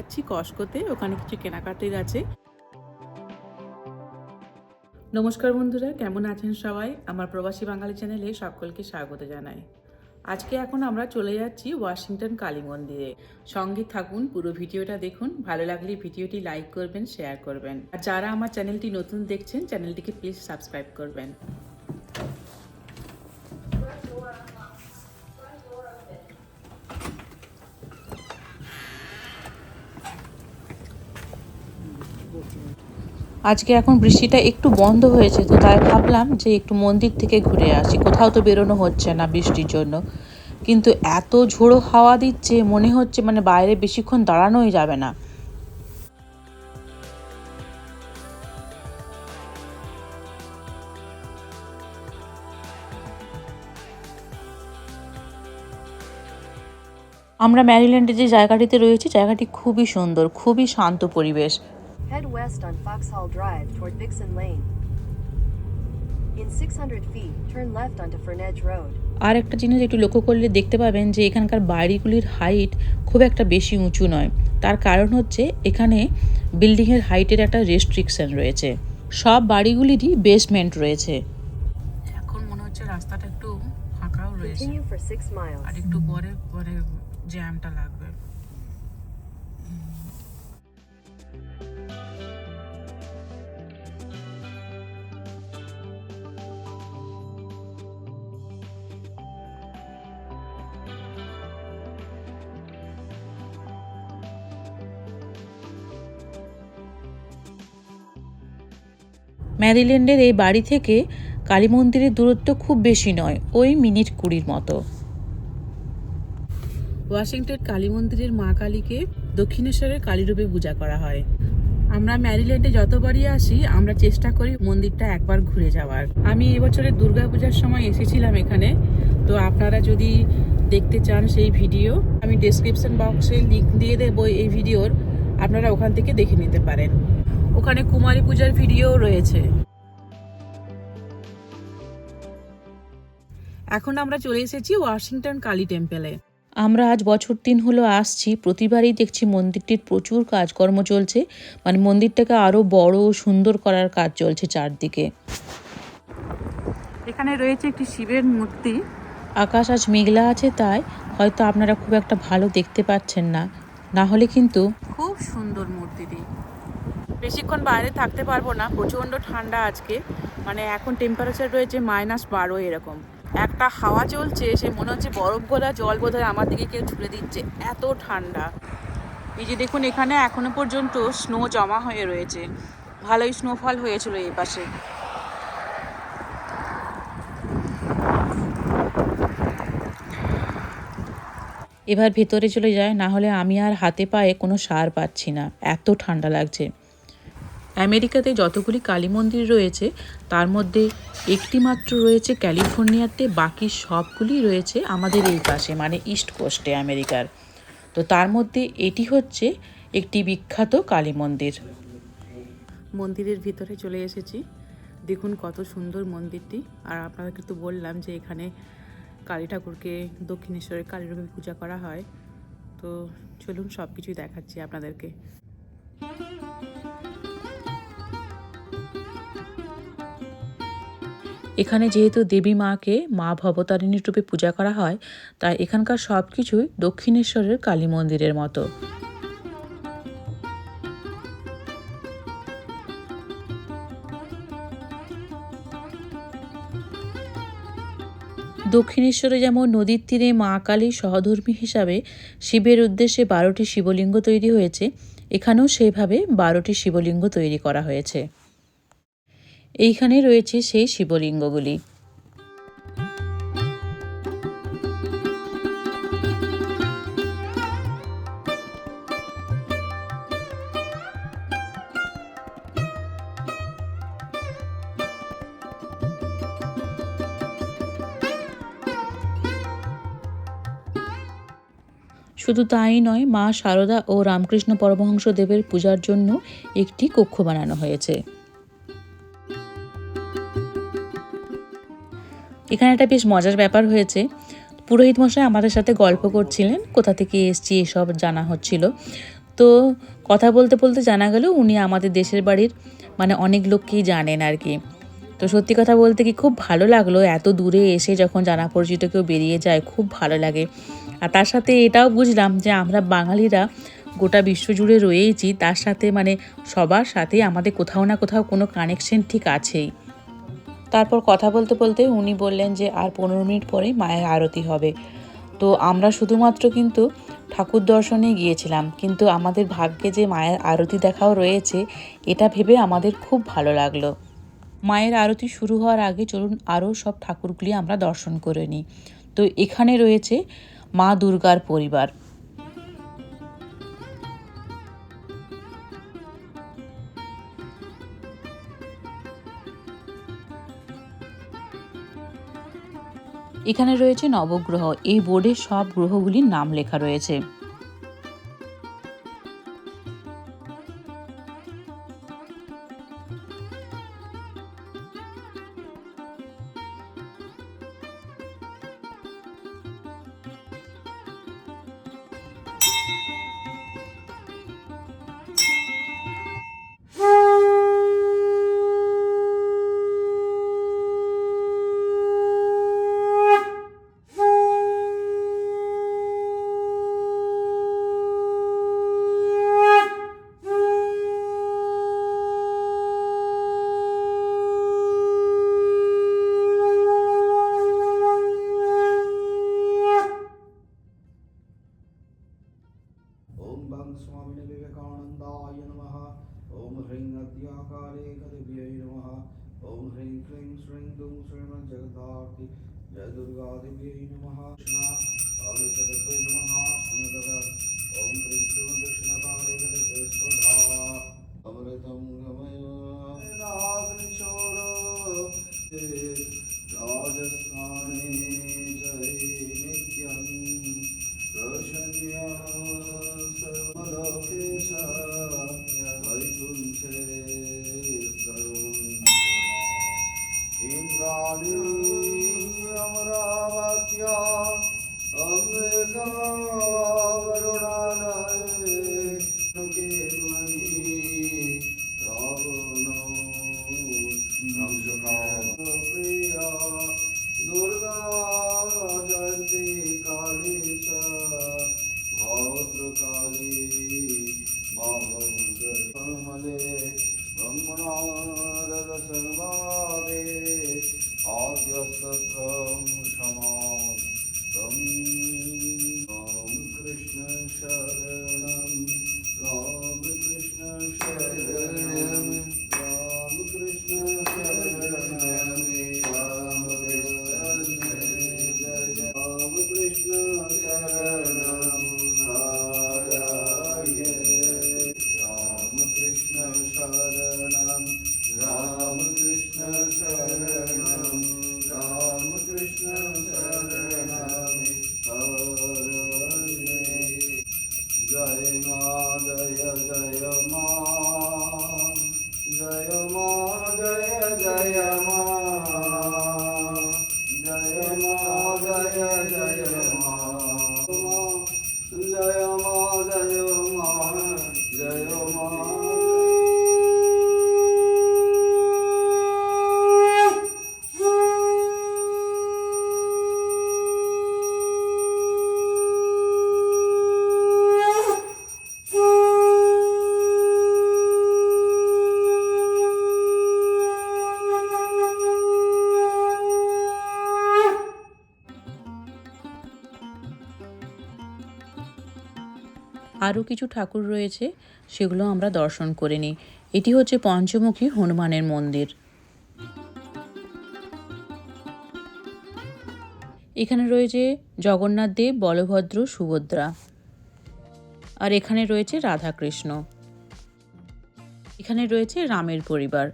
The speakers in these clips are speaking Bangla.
যাচ্ছি কস্কোতে, ওখানে কিছু কেনাকাটির আছে। নমস্কার বন্ধুরা, কেমন আছেন সবাই? আমার প্রবাসী বাঙালি চ্যানেলে সকলকে স্বাগত জানাই। আজকে এখন আমরা চলে যাচ্ছি ওয়াশিংটন কালী মন্দিরে। সঙ্গে থাকুন, পুরো ভিডিওটা দেখুন। ভালো লাগলে ভিডিওটি লাইক করবেন, শেয়ার করবেন। আর যারা আমার চ্যানেলটি নতুন দেখছেন, চ্যানেলটিকে প্লিজ সাবস্ক্রাইব করবেন। আজকে এখন বৃষ্টিটা একটু বন্ধ হয়েছে, তো তাই ভাবলাম যে একটু মন্দির থেকে ঘুরে আসি। কোথাও তো বেরোনো হচ্ছে না বৃষ্টির জন্য। কিন্তু এত ঝোড়ো হাওয়া দিচ্ছে, মনে হচ্ছে মানে বাইরে বেশিক্ষণ দাঁড়ানোই যাবে না। আমরা ম্যারিল্যান্ডে যে জায়গাটিতে রয়েছি, জায়গাটি খুবই সুন্দর, খুবই শান্ত পরিবেশ। Head west on Foxhall Drive toward Vixen Lane. In 600 feet, turn left onto Fernedge Road. আর একটা জিনিস একটু লক্ষ্য করলে দেখতে পাবেন যে এখানকার বাড়িগুলির হাইট খুব একটা বেশি উঁচু নয় তার কারণ হচ্ছে এখানে বিল্ডিংয়ের হাইটের একটা রেস্ট্রিকশন রয়েছে সব বাড়িগুলিরই বেসমেন্ট রয়েছে এখন মনে হচ্ছে রাস্তাটা একটু ফাঁকাও রয়েছে Continue for 6 miles. আর একটু পরে পরে জ্যামটা লাগবে ম্যারিল্যান্ডের এই বাড়ি থেকে কালী মন্দিরের দূরত্ব খুব বেশি নয়, ওই মিনিট কুড়ির মতো। ওয়াশিংটন কালী মন্দিরের মা কালীকে দক্ষিণেশ্বরের কালীরূপে পূজা করা হয়। আমরা ম্যারিল্যান্ডে যতবারই আসি, আমরা চেষ্টা করি মন্দিরটা একবার ঘুরে যাওয়ার। আমি এবছরের দুর্গাপূজার সময় এসেছিলাম এখানে, তো আপনারা যদি দেখতে চান সেই ভিডিও, আমি ডেসক্রিপশন বক্সে লিঙ্ক দিয়ে দেবো এই ভিডিওর, আপনারা ওখান থেকে দেখে নিতে পারেন। ওখানে কুমারী পূজার ভিডিও রয়েছে। এখন আমরা চলে এসেছি ওয়াশিংটন কালী টেম্পেলে আমরা আজ বছর তিন হলো আসছি প্রতিবারই দেখছি মন্দিরটির প্রচুর কাজকর্ম চলছে মানে মন্দিরটাকে আরও বড় সুন্দর করার কাজ চলছে চারদিকে। এখানে রয়েছে একটি শিবের মূর্তি। আকাশ আজ মেঘলা আছে তাই হয়তো আপনারা খুব একটা ভালো দেখতে পাচ্ছেন না। না হলে কিন্তু খুব সুন্দর মূর্তিটি। বেশিক্ষণ বাইরে থাকতে পারব না। প্রচণ্ড ঠান্ডা আজকে। মানে এখন টেম্পারেচার রয়েছে মাইনাস বারো এরকম। একটা হাওয়া চলছে, সে মনে হচ্ছে বরফ গোলা, জল বোধহয় আমার দিকে কেউ ছুড়ে দিচ্ছে। এত ঠান্ডা। এই যে দেখুন, এখানে এখনও পর্যন্ত স্নো জমা হয়ে রয়েছে। ভালোই স্নোফল হয়েছিল এই পাশে। এবার ভেতরে চলে যায়, না হলে আমি আর হাতে পায়ে কোনো সার পাচ্ছি না। এত ঠান্ডা লাগছে। আমেরিকাতে যতগুলি কালী মন্দির রয়েছে, তার মধ্যে একটি মাত্র রয়েছে ক্যালিফোর্নিয়াতে, বাকি সবগুলি রয়েছে আমাদের এই পাশে মানে ইস্ট কোস্টে আমেরিকার। তো তার মধ্যে এটি হচ্ছে একটি বিখ্যাত কালী মন্দির। মন্দিরের ভিতরে চলে এসেছি। দেখুন কত সুন্দর মন্দিরটি। আর আপনাদেরকে তো বললাম যে এখানে কালী ঠাকুরকে, দক্ষিণেশ্বরের কালীরূপে পূজা করা হয়। তো চলুন সব কিছুই দেখাচ্ছি আপনাদেরকে। এখানে যেহেতু দেবী মাকে মা ভবতারিণীর রূপে পূজা করা হয়, তাই এখানকার সব কিছুই দক্ষিণেশ্বরের কালী মন্দিরের মতো। দক্ষিণেশ্বরে যেমন নদীর তীরে মা কালী সহধর্মী হিসাবে শিবের উদ্দেশ্যে বারোটি শিবলিঙ্গ তৈরি হয়েছে, এখানেও সেভাবে বারোটি শিবলিঙ্গ তৈরি করা হয়েছে। এইখানে রয়েছে সেই শিবলিঙ্গগুলি। শুধু তাই নয়, মা শারদা ও রামকৃষ্ণ পরমহংস দেবের পূজার জন্য একটি কক্ষ বানানো হয়েছে। এখানে একটা বেশ মজার ব্যাপার হয়েছে। পুরোহিত মশাই আমাদের সাথে গল্প করছিলেন, কোথা থেকে এসছি এসব জানা হচ্ছিল। তো কথা বলতে বলতে জানা গেল উনি আমাদের দেশের বাড়ির মানে অনেক লোককেই জানেন আর কি। তো সত্যি কথা বলতে কি খুব ভালো লাগল এত দূরে এসে যখন জানা পরিচিত কেউ বেরিয়ে যায়, খুব ভালো লাগে। আর তার সাথে এটাও বুঝলাম যে আমরা বাঙালিরা গোটা বিশ্ব জুড়ে রয়েইছি, তার সাথে মানে সবার সাথে আমাদের কোথাও না কোথাও কোনো কানেকশন ঠিক আছেই। তারপর কথা বলতে বলতে উনি বললেন যে আর পনেরো মিনিট পরেই মায়ের আরতি হবে। তো আমরা শুধুমাত্র কিন্তু ঠাকুর দর্শনে গিয়েছিলাম, কিন্তু আমাদের ভাগ্যে যে মায়ের আরতি দেখাও রয়েছে, এটা ভেবে আমাদের খুব ভালো লাগল। মায়ের আরতি শুরু হওয়ার আগে চলুন আরও সব ঠাকুরগুলি আমরা দর্শন করে নিই। তো এখানে রয়েছে মা দুর্গার পরিবার। এখানে রয়েছে নবগ্রহ। এই বোর্ডে সব গ্রহগুলির নাম লেখা রয়েছে। स्वामिने विवेकानन्दाय नमः। ॐ ह्रीं अद्याकाले कदिभ्यै नमः। ॐ ह्रीं क्लीं श्रीं दुं श्रीमज्जगदार्ति जय दुर्गादेव्यै नमः। कृष्णा काले कदिभ्यै नमः। सुनदः ॐ क्लीं श्रीमदक्षिणकाले कदिभ्यै स्वधा। अमृतं गमय। नाग्निचोरो राजस्थाने जय नित्यम् रोशन्या सर्वलोकेश वैकुण्ठे इन्द्राणी अमरावत्या अम्बिका আরও কিছু ঠাকুর রয়েছে, সেগুলো আমরা দর্শন করে নিই। এটি হচ্ছে পঞ্চমুখী হনুমানের মন্দির। এখানে রয়েছে জগন্নাথ দেব, বলভদ্র, সুভদ্রা। আর এখানে রয়েছে রাধাকৃষ্ণ। এখানে রয়েছে রামের পরিবার।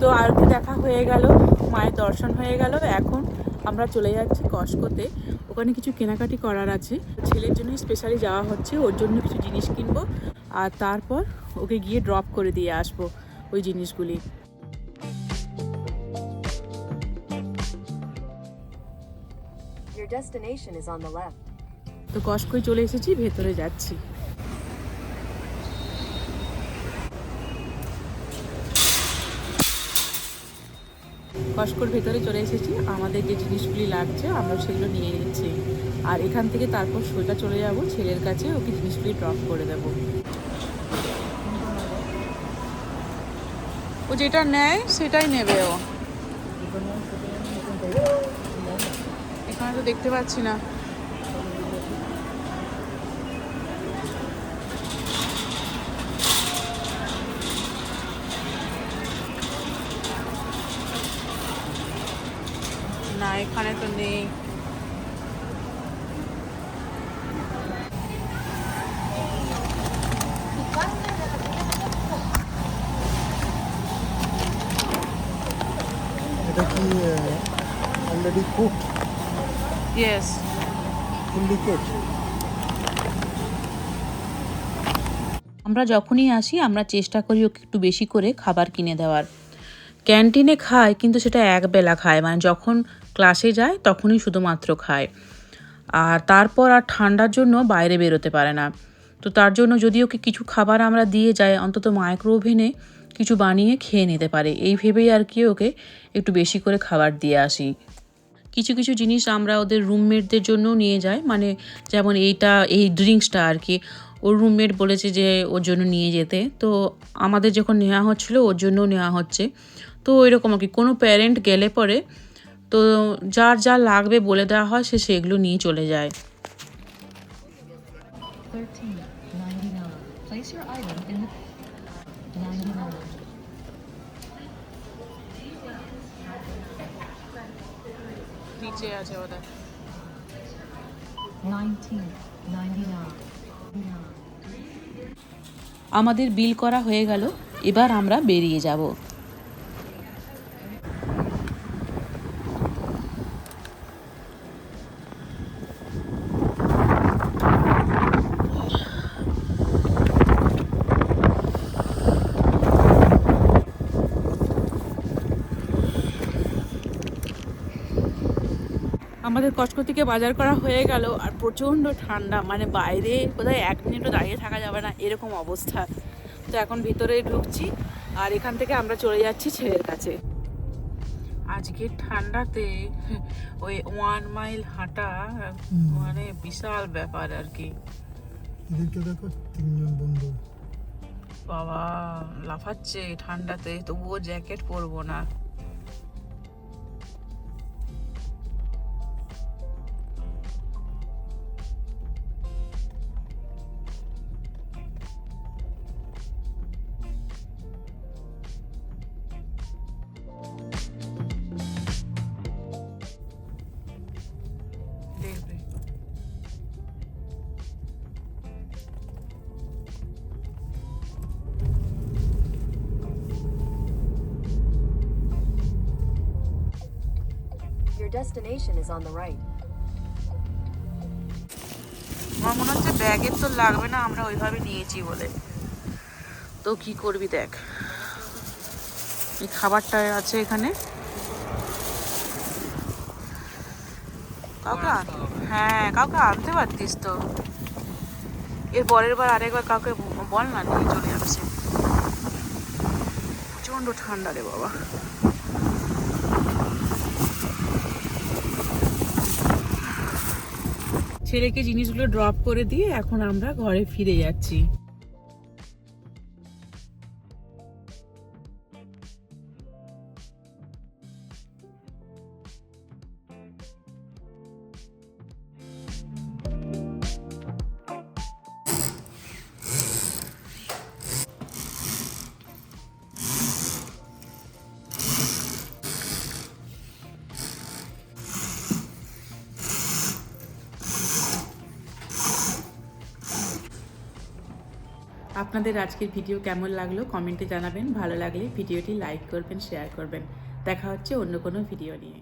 তো আরতি দেখা হয়ে গেল, মায়ের দর্শন হয়ে গেল, এখন আমরা চলে যাচ্ছি কস্কোতে। ওখানে কিছু কেনাকাটি করার আছে। ছেলের জন্য স্পেশালি যাওয়া হচ্ছে ওর জন্য কিছু জিনিস কিনবো আর তারপর ওকে গিয়ে ড্রপ করে দিয়ে আসব ওই জিনিসগুলি। Your destination is on the left. তো কষ্ট চলে এসেছি ভেতরে যাচ্ছি। কস্কোর ভেতরে চলে এসেছি। আমাদের যে জিনিসগুলি লাগছে, আমরা সেগুলো নিয়ে নিচ্ছি। আর এখান থেকে তারপর সোজা চলে যাব, ছেলের কাছে ওকে জিনিসগুলি ড্রপ করে দেব। ও যেটা নেয়, সেটাই নেবে ও। এখানে তো দেখতে পাচ্ছি না। না এখানে তো নেই। এটা কি already cook yes fully cook আমরা যখনই আসি আমরা চেষ্টা করি ওকে একটু বেশি করে খাবার কিনে দেওয়ার। ক্যান্টিনে খায়, কিন্তু সেটা একবেলা খায়। মানে যখন ক্লাসে যায়, তখনই শুধুমাত্র খায়। আর তারপর আর ঠান্ডার জন্য বাইরে বেরোতে পারে না। তো তার জন্য যদি ওকে কিছু খাবার আমরা দিয়ে যাই, অন্তত মাইক্রো ওভেনে কিছু বানিয়ে খেয়ে নিতে পারে। এই ভেবেই আর কি ওকে একটু বেশি করে খাবার দিয়ে আসি। কিছু কিছু জিনিস আমরা ওদের রুমমেটদের জন্য নিয়ে যাই। মানে যেমন এইটা, এই ড্রিঙ্কসটা আর কি। ওর রুমমেট বলেছে যে, ওর জন্য নিয়ে যেতে। তো আমাদের যখন নেওয়া হচ্ছিল, ওর জন্য নেওয়া হচ্ছে। তো এরকম আর কি কোনো প্যারেন্ট গেলে পরে তো যার যা লাগবে বলে দেওয়া হয় সে সেগুলো নিয়ে চলে যায়. নিচে আছে ওদের. আমাদের বিল করা হয়ে গেল এবার আমরা বেরিয়ে যাব আমাদের কষ্ট থেকে বাজার করা হয়ে গেল আর প্রচণ্ড ঠান্ডা মানে বাইরে কোথায় এক মিনিটও দাঁড়িয়ে থাকা যাবে না এরকম অবস্থা। তো এখন ভিতরে ঢুকছি আর এখান থেকে আমরা চলে যাচ্ছি ছেলের কাছে। আজকে ঠান্ডাতে ওই ওয়ান মাইল হাঁটা মানে বিশাল ব্যাপার আর কি। দেখো তিনজন বন্ধু। বাবা লাফাচ্ছে ঠান্ডাতে তবুও জ্যাকেট পরবো না। Your destination is on the right. আমার মনে হচ্ছে ব্যাগের তো লাগবে না, আমরা ওইভাবে নিয়েছি বলে। তো কি করবি দেখ। এই খাবারটা আছে এখানে। কাউকে হ্যাঁ কাউকে আনতে পারতিস তো। এর পরের বার আরেকবার কাউকে বল না, নিয়ে চলে যাচ্ছে প্রচণ্ড ঠান্ডা রে বাবা। ছেলেকে জিনিসগুলো ড্রপ করে দিয়ে এখন আমরা ঘরে ফিরে যাচ্ছি। আপনাদের আজকের ভিডিও কেমন লাগল কমেন্টে জানাবেন। ভালো লাগলে ভিডিওটি লাইক করবেন, শেয়ার করবেন। দেখা হচ্ছে অন্য কোনো ভিডিও নিয়ে।